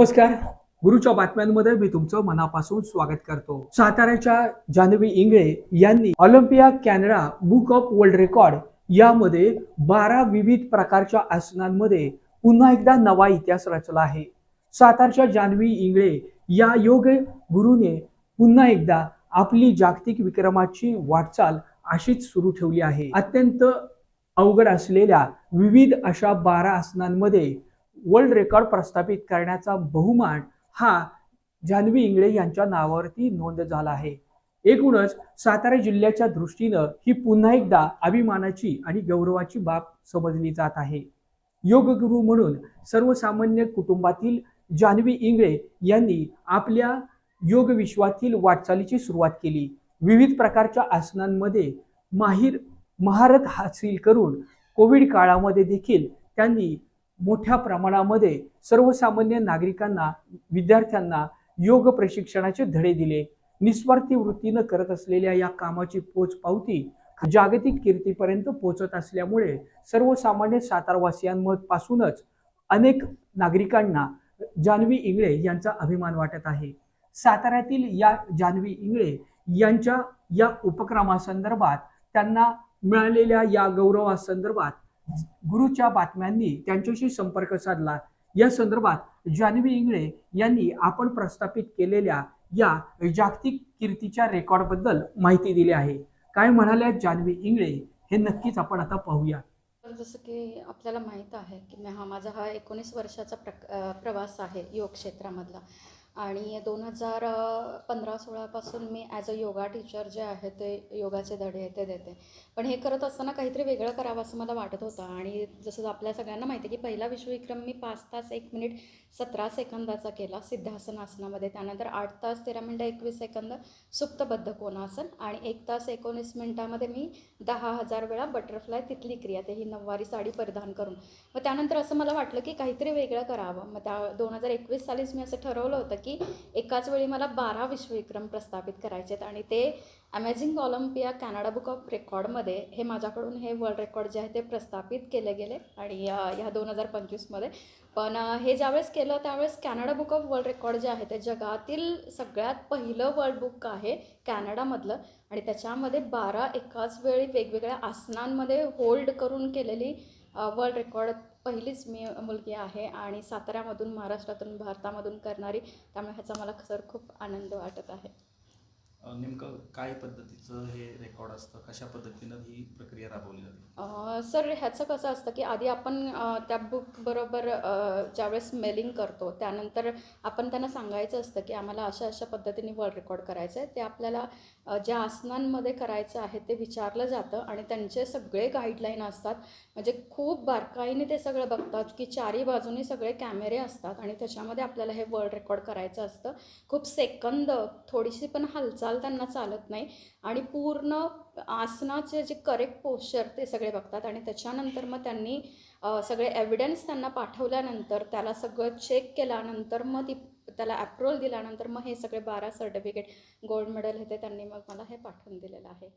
नमस्कार. गुरुच्या बातम्यांमध्ये मी तुमचं मनापासून स्वागत करतो. साताऱ्याच्या जान्हवी इंगळे यांनी Olympia Canada book of world record यामध्ये बारा विविध प्रकारच्या आसनांमध्ये पुन्हा एकदा नवा इतिहास रचला आहे. सातारच्या जान्हवी इंगळे या योग गुरुने पुन्हा एकदा आपली जागतिक विक्रमाची वाटचाल अशीच सुरू ठेवली आहे. अत्यंत अवघड असलेल्या विविध अशा बारा आसनांमध्ये वर्ल्ड रेकॉर्ड प्रस्थापित करण्याचा बहुमान हा जान्हवी इंगळे यांच्या नावावरती नोंद झाला आहे. एकूणच सातारा जिल्ह्याच्या दृष्टीनं ही पुन्हा एकदा अभिमानाची आणि गौरवाची बाब समजली जात आहे. योगगुरु म्हणून सर्वसामान्य कुटुंबातील जान्हवी इंगळे यांनी आपल्या योग विश्वातील वाटचालीची सुरुवात केली. विविध प्रकारच्या आसनांमध्ये माहीर महारत हासिल करून कोविड काळामध्ये देखील त्यांनी मोठ्या प्रमाणामध्ये सर्वसामान्य नागरिकांना विद्यार्थ्यांना योग प्रशिक्षणाचे धडे दिले. निस्वार्थी वृत्तीनं करत असलेल्या या कामाची पोच पावती जागतिक कीर्तीपर्यंत पोहोचत असल्यामुळे सर्वसामान्य सातारवासियांपासूनच अनेक नागरिकांना जान्हवी इंगळे यांचा अभिमान वाटत आहे. साताऱ्यातील या जान्हवी इंगळे यांच्या या उपक्रमासंदर्भात त्यांना मिळालेल्या या गौरवासंदर्भात गुरुच्या बातम्यांनी त्यांच्याशी संपर्क साधला. या संदर्भात जान्हवी इंगळे यांनी आपण प्रस्थापित केलेल्या या जागतिक कीर्तीच्या रेकॉर्डबद्दल माहिती दिली आहे. काय म्हणाल्या जान्हवी इंगळे? हे नक्कीच आपण आता पाहूया. तर जसं की आपल्याला माहीत आहे की हा माझा हा एकोणीस वर्षाचा प्रक प्रवास आहे योग क्षेत्रामधला आणि दोन हजार पंधरा सोळापासून मी ॲज अ योगा टीचर जे आहे ते योगाचे धडे ते देते. पण हे करत असताना काहीतरी वेगळं करावं असं मला वाटत होतं. आणि जसं आपल्या सगळ्यांना माहिती आहे की पहिला विश्वविक्रम मी पाच तास एक मिनिट सतरा सेकंदाचा केला सिद्धासन आसनामध्ये त्यानंतर आठ तास तेरा मिनटं एकवीस सेकंद सुप्तबद्ध कोणासन आणि एक तास एकोणीस मिनटामध्ये मी दहा हजार वेळा बटरफ्लाय तिथली क्रिया ते ही नऊवारी साडी परिधान करून. मग त्यानंतर असं मला वाटलं की काहीतरी वेगळं करावं. मग त्या दोन हजार एकवीस सालीच मी असं ठरवलं होतं की एकाच वेळी मला बारा विश्वविक्रम प्रस्थापित करायचे आहेत आणि ते amazing Olympia Canada book of रेकॉर्डमध्ये हे माझ्याकडून हे वर्ल्ड रेकॉर्ड जे आहे ते प्रस्थापित केले गेले आणि ह्या दोन हजार पंचवीसमध्ये पण हे ज्यावेळेस केलं त्यावेळेस Canada book of world record जे आहे ते जगातील सगळ्यात पहिलं वर्ल्ड बुक आहे कॅनडामधलं आणि त्याच्यामध्ये बारा एकाच वेळी वेगवेगळ्या आसनांमध्ये होल्ड करून केलेली वर्ल्ड रेकॉर्ड पहिलीच मी मुलगी आहे आणि साताऱ्यामधून महाराष्ट्रातून भारतामधून करणारी त्यामुळे ह्याचा मला सर खूप आनंद वाटत आहे. नेमकं काय पद्धतीचं हे रेकॉर्ड असतं? कशा पद्धतीनं ही प्रक्रिया राबवली जाते? सर ह्याचं कसं असतं की आधी आपण त्या बुकबरोबर ज्यावेळेस मेलिंग करतो त्यानंतर आपण त्यांना सांगायचं असतं की आम्हाला अशा अशा पद्धतीने वर्ल्ड रेकॉर्ड करायचं आहे ते आपल्याला ज्या आसनांमध्ये करायचं आहे ते विचारलं जातं आणि त्यांचे सगळे गाईडलाईन असतात. म्हणजे खूप बारकाईने ते सगळं बघतात की चारी बाजूनी सगळे कॅमेरे असतात आणि त्याच्यामध्ये आपल्याला हे वर्ल्ड रेकॉर्ड करायचं असतं. खूप सेकंद थोडीशी पण हालचाल त्यांना चालत नाही. आणि पूर्ण आसनाचे जे करेक्ट पोश्चर ते सगळे बघतात आणि त्याच्यानंतर मग त्यांनी सगळे एव्हिडन्स त्यांना पाठवल्यानंतर त्याला सगळं चेक केल्यानंतर मग ती त्याला अप्रुव्हल दिल्यानंतर मग हे सगळे बारा सर्टिफिकेट गोल्ड मेडल हे ते त्यांनी मग मला हे पाठवून दिलेलं आहे.